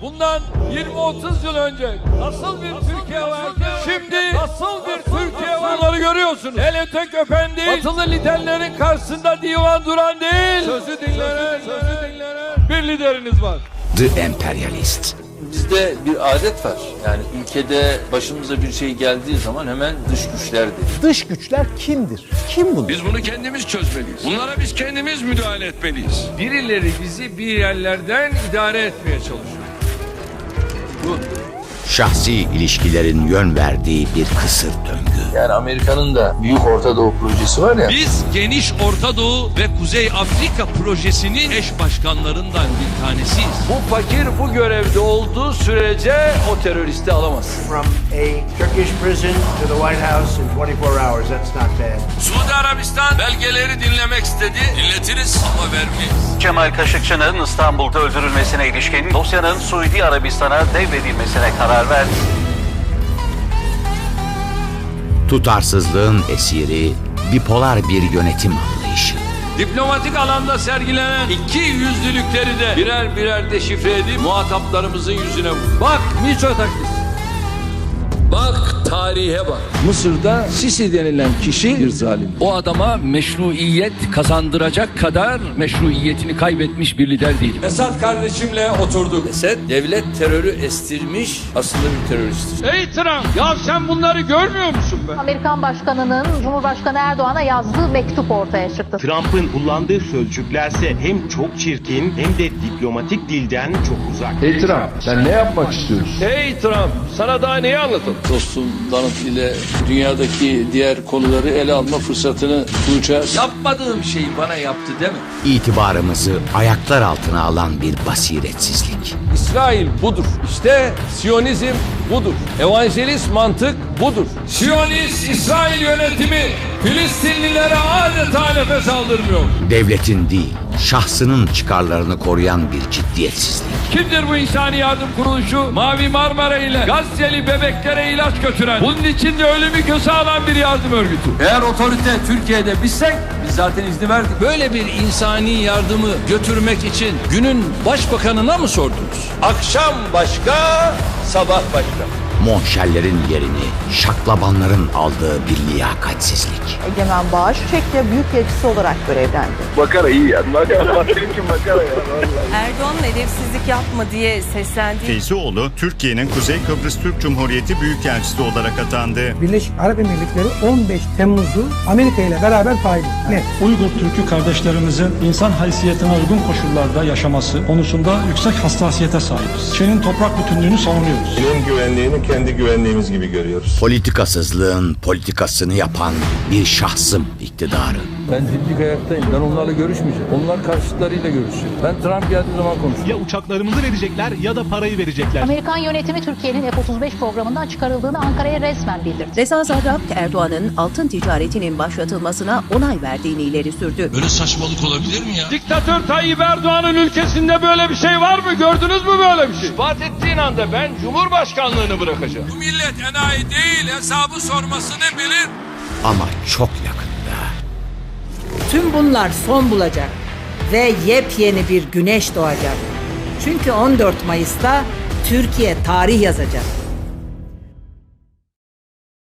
Bundan 20-30 yıl önce nasıl bir Türkiye vardı? Şimdi nasıl bir Türkiye var? Bunları görüyorsunuz. El tek öpen değil. Batılı liderlerin karşısında divan duran değil. Sözü dinlenen, sözü dinlenen bir lideriniz var. The Imperialist. Bizde bir adet var. Yani ülkede başımıza bir şey geldiği zaman hemen dış güçler deriz. Dış güçler kimdir? Kim bunlar? Biz bunu kendimiz çözmeliyiz. Bunlara biz kendimiz müdahale etmeliyiz. Birileri bizi bir yerlerden idare etmeye çalışıyor. Şahsi ilişkilerin yön verdiği bir kısır döngü. Yani Amerika'nın da Büyük Orta Doğu projesi var ya. Biz Geniş Orta Doğu ve Kuzey Afrika projesinin eş başkanlarından bir tanesiyiz. Bu fakir bu görevde olduğu sürece o teröristi alamazsın. from a Turkish prison to the White House in 24 hours. That's not bad. Suudi Arabistan belgeleri dinlemek istedi. Dinletiriz ama vermeyiz. Kemal Kaşıkçı'nın İstanbul'da öldürülmesine ilişkin dosyanın Suudi Arabistan'a devredilmesine karar verdi. Tutarsızlığın esiri, bipolar bir yönetim anlayışı. Diplomatik alanda sergilenen iki yüzlülükleri de birer birer deşifre edip muhataplarımızın yüzüne vur. Bak Mitsotakis. Bak tarihe bak. Mısır'da Sisi denilen kişi bir zalim. O adama meşruiyet kazandıracak kadar meşruiyetini kaybetmiş bir lider değil. Esad kardeşimle oturduk. Esed devlet terörü estirmiş aslında bir teröristtir. Ey Trump ya sen bunları görmüyor musun be? Amerikan Başkanı'nın Cumhurbaşkanı Erdoğan'a yazdığı mektup ortaya çıktı. Trump'ın kullandığı sözcüklerse hem çok çirkin hem de diplomatik dilden çok uzak. Ey Trump sen ne yapmak istiyorsun? Ey Trump sana daha neyi anlatalım? Dostum Donald ile dünyadaki diğer konuları ele alma fırsatını bulacağız. Yapmadığım şeyi bana yaptı deme. İtibarımızı ayaklar altına alan bir basiretsizlik. İsrail budur. İşte Siyonizm budur. Evangelist mantık budur. Siyonist İsrail yönetimi Filistinlilere adeta nefes aldırmıyor. Devletin değil, şahsının çıkarlarını koruyan bir ciddiyetsizlik. Kimdir bu insani yardım kuruluşu? Mavi Marmara ile Gazze'li bebeklere ilaç götüren, bunun için de ölümü göze alan bir yardım örgütü. Eğer otorite Türkiye'de bizsek, biz zaten izni verdik. Böyle bir insani yardımı götürmek için günün başbakanına mı sordunuz? Akşam başka, sabah başka. Monşerlerin yerini şaklabanların aldığı bir liyakatsizlik. Egemen Bağış, Çekya Büyükelçisi olarak görevlendi. Erdoğan'ın edepsizlik yapma diye seslendiği Feyzioğlu, Türkiye'nin Kuzey Kıbrıs Türk Cumhuriyeti Büyükelçisi olarak atandı. Birleşik Arap Emirlikleri 15 Temmuz'u Amerika ile beraber paylaştı. Net. Uygur Türk'ü kardeşlerimizin insan haysiyetine uygun koşullarda yaşaması konusunda yüksek hassasiyete sahibiz. Çin'in toprak bütünlüğünü savunuyoruz. Benim güvenliğini kendi güvenliğimiz gibi görüyoruz. Politikasızlığın politikasını yapan bir şahsım iktidarı. Ben dimdik ayaktayım. Ben onlarla görüşmeyeceğim. Onlar karşıtlarıyla görüşecek. Ben Trump geldiği zaman konuşacağım. Ya uçaklarımızı verecekler ya da parayı verecekler. Amerikan yönetimi Türkiye'nin F-35 programından çıkarıldığını Ankara'ya resmen bildirdi. Reza Zarrab Erdoğan'ın altın ticaretinin başlatılmasına onay verdiğini ileri sürdü. Böyle saçmalık olabilir mi ya? Diktatör Tayyip Erdoğan'ın ülkesinde böyle bir şey var mı? Gördünüz mü böyle bir şey? İspat ettiğin anda ben Cumhurbaşkanlığını bırakacağım. Bu millet enayi değil, hesabı sormasını bilir. Ama çok yakında. Tüm bunlar son bulacak ve yepyeni bir güneş doğacak. Çünkü 14 Mayıs'ta Türkiye tarih yazacak.